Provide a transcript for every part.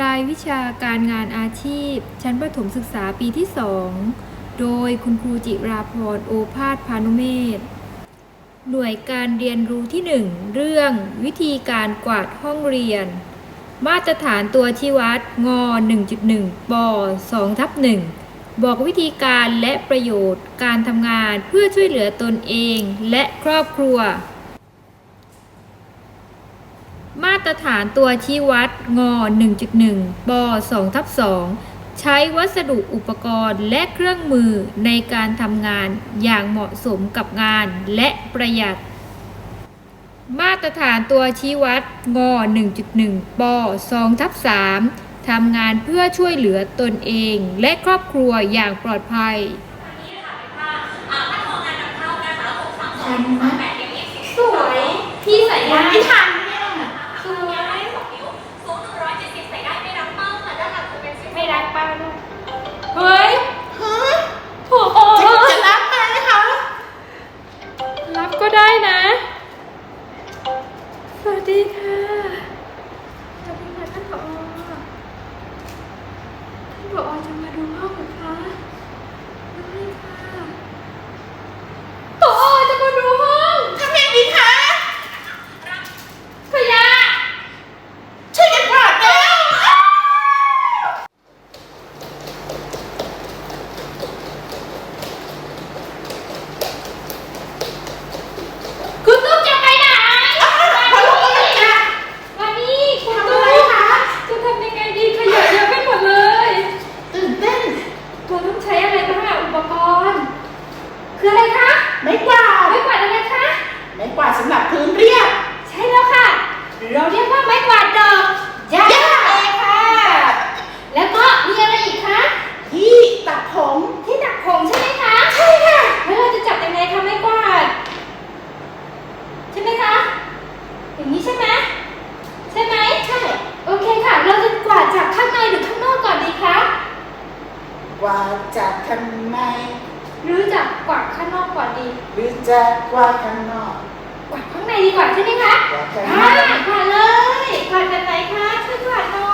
รายวิชาการงานอาชีพ ชั้นประถมศึกษาปีที่ 2 โดยคุณครูจิราพรโอภาสพานุเมศหน่วยการเรียนรู้ที่ 1 เรื่องวิธีการกวาดห้องเรียน มาตรฐานตัวชี้วัดงอ1.1 ป 2 ทับ 1 บอกวิธีการและประโยชน์การทำงานเพื่อช่วยเหลือตนเองและครอบครัว มาตรฐานตัวชี้วัดงอ 1.1 ป 2 ทับ 2 ใช้วัสดุอุปกรณ์และเครื่องมือในการทำงานอย่างเหมาะสมกับงานและประหยัด มาตรฐานตัวชี้วัดงอ 1.1 ป 2 ทับ 3 ทำงานเพื่อช่วยเหลือตนเองและครอบครัวอย่างปลอดภัยทันนะสวยพี่ใส่ได้ไม่ทันเนี่ยสวย ไม่รักป้าด้วยเฮ้ย ฮะ ถูกโอ้ จะจะรับไหมคะ รับก็ได้นะ สวัสดีค่ะ สวัสดีค่ะท่านผอท่านผอจะมาดูห้องเหรอคะได้ค่ะผอจะมาดูห้อง ทำยังไงดีคะ ขยะ ช่วยกันกวาดเร็วอ้าว คุณตุ๊กจะไปไหน อ้าวพอลูกก็เลยจ้ะ วันนี้คุณ ทำ ตุ๊ อะไร ก คะ จะทำยังไงดีขยะเยอะไปหมดเลย ตื่นเต้น เราต้องใช้อะไรบ้างอะอุปกรณ์ คืออะไรคะ ไม้กวาด ไม้กวาดอะไรคะ ไม้กวาดสำหรับพื้นเรียบ ใช่แล้วค่ะ เราเรียกว่าไม้กวาดดอกหญ้า หญ้า เองค่ะ แล้วก็มีอะไรอีกคะ ที่ตัดผม ที่ดักผมใช่ไหมคะ ใช่ค่ะ แล้วเราจะจับยังไงคะไม้กวาด ใช่ไหมคะ อย่างนี้ใช่ไหมใช่ไหมใช่โอเคค่ะ เราจะกวาดจากข้างในหรือข้างนอกก่อนดีคะกวาดจากข้างในหรือจากกวาดข้างนอกก่อนดีหรือจะกวาดข้างนอกกวาดข้างในดีกว่าใช่ไหมคะกวาดข้างอ่าในกวาดเลยกวาดแบบไหนคะช่วยกวาดหน่อย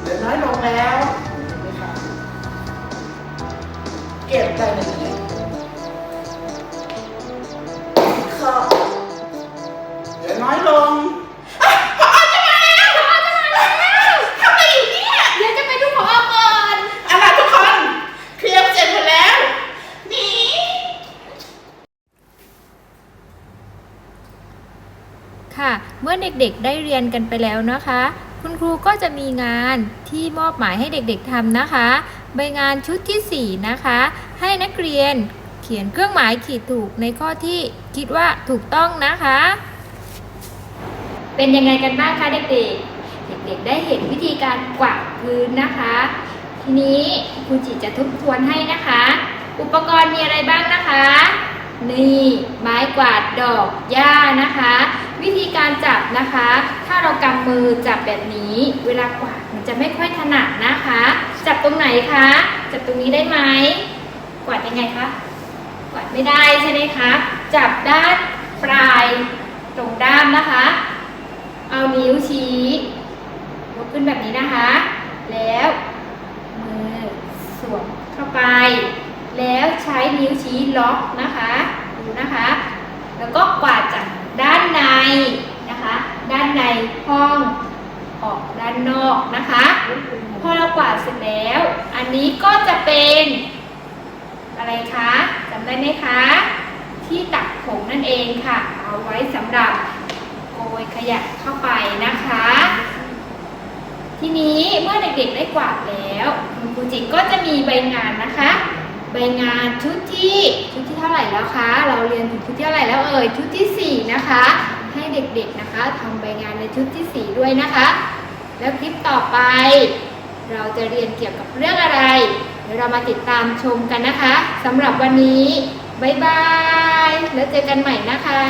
เหลือน้อยลงแล้ว มื่อเด็กๆได้เรียนกันไปแล้วนะคะ คุณครูก็จะมีงานที่มอบหมายให้เด็กๆทำนะคะ ใบงานชุดที่ 4 นะคะ ให้นักเรียนเขียนเครื่องหมายขีดถูกในข้อที่คิดว่าถูกต้องนะคะ เป็นยังไงกันบ้างคะเด็กๆ เด็กๆ ได้เห็นวิธีการกวาดพื้นนะคะ ทีนี้ครูจิจะทบทวนให้นะคะ อุปกรณ์มีอะไรบ้างนะคะ นี่ไม้กวาดดอกหญ้านะคะ วิธีการจับนะคะ ถ้าเรากำมือจับแบบนี้ เวลากวาดมันจะไม่ค่อยถนัดนะคะ จับตรงไหนคะ จับตรงนี้ได้ไหมกวาดยังไงคะกวาดไม่ได้ใช่ไหมคะ จับด้านปลายตรงด้ามนะคะ เอานิ้วชี้ยกขึ้นแบบนี้นะคะ แล้วมือสวมเข้าไป แล้วใช้นิ้วชี้ล็อกนะคะ ดูนะคะ แล้วก็กวาดานในนะคะ ด้านในห้องออกด้านนอกนะคะ พอเรากวาดเสร็จแล้ว อันนี้ก็จะเป็นอะไรคะจำได้ไหมคะ ที่ตักผงนั่นเองค่ะ เอาไว้สำหรับโกยขยะเข้าไปนะคะ ทีนี้เมื่อเด็กๆได้กวาดแล้วคุณครูจิก็จะมีใบงานนะคะ ใบงานชุดที่ชุดที่เท่าไหร่แล้วคะ เราเรียนถึงชุดที่เท่าไหร่แล้วเอ่ยชุดที่สี่นะคะ ให้เด็กๆนะคะทำใบงานในชุดที่สี่ด้วยนะคะ แล้วคลิปต่อไป เราจะเรียนเกี่ยวกับเรื่องอะไร เดี๋ยวเรามาติดตามชมกันนะคะสำหรับวันนี้ บ๊ายบาย แล้วเจอกันใหม่นะคะ